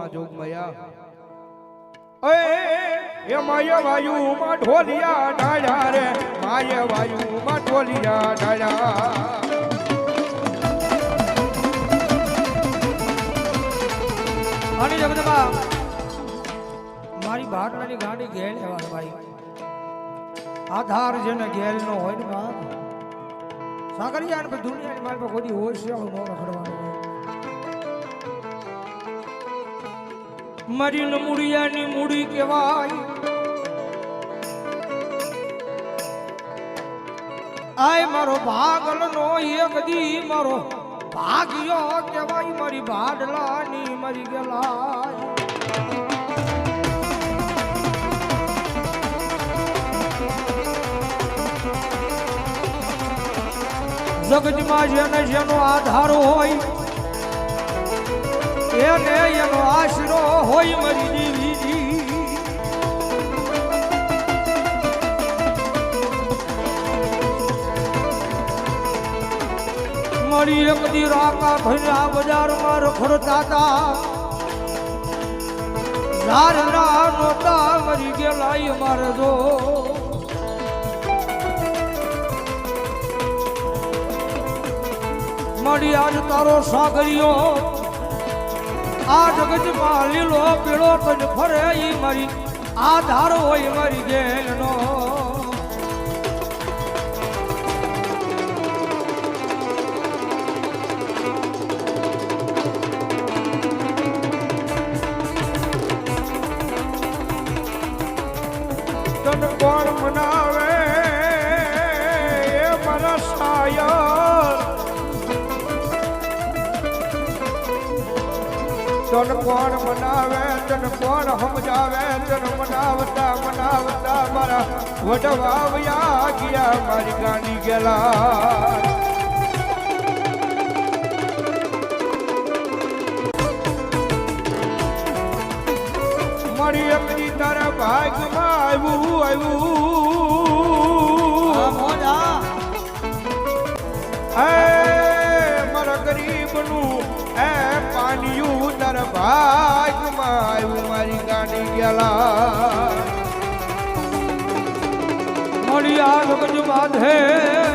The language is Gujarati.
માં જોગમયા. એ માય વાયુ માં ઢોલિયા ડાળ્યા રે, માય વાયુ માં ઢોલિયા ડાળ્યા. અને જગદંબા મારી બાટલાની ગાડી ઘેર લેવા ભાઈ. આધાર જેને ઘેર નો હોય ને બાપ સાગરિયા ને દુનિયાની મારી પાસે કોઈ હોશિયાળું નો રખડવાનું હોય. મારી નમુડિયાની મૂડી કહેવાય. આય મારો ભાગલ નો એક દી મારો ભાગ્યો કહેવાય, મારી ભાડલાની મરી ગયેલા જગતમાં જેને જેનો આધાર હોય, એને હોય મારી દેવી. મારી એક દી રાકા ભર્યા બજારમાં રખડતા હતા ઝારના નોતા મરી ગયેલા મારે જો મળી આજ તારો સાગરિયો આ જગતમાં લીલો પીળો તજ ફરે ઈ મારી. આધાર હોય મારી ગેલનો કોણ મનાવે? એ મારા તન કોણ મનાવે તન કોણ સમજાવે તન મનાવતા મનાવતા મારા વડવાવ્યા ગયા મારી ગાની ગયેલા મારી એકની તારા ભાગમાં આવ્યું આવ્યું. એ મારા ગરીબનું એ તારા ભાગમાં આવ્યું મારી ગાડી ગયેલા મળી આ બાંધે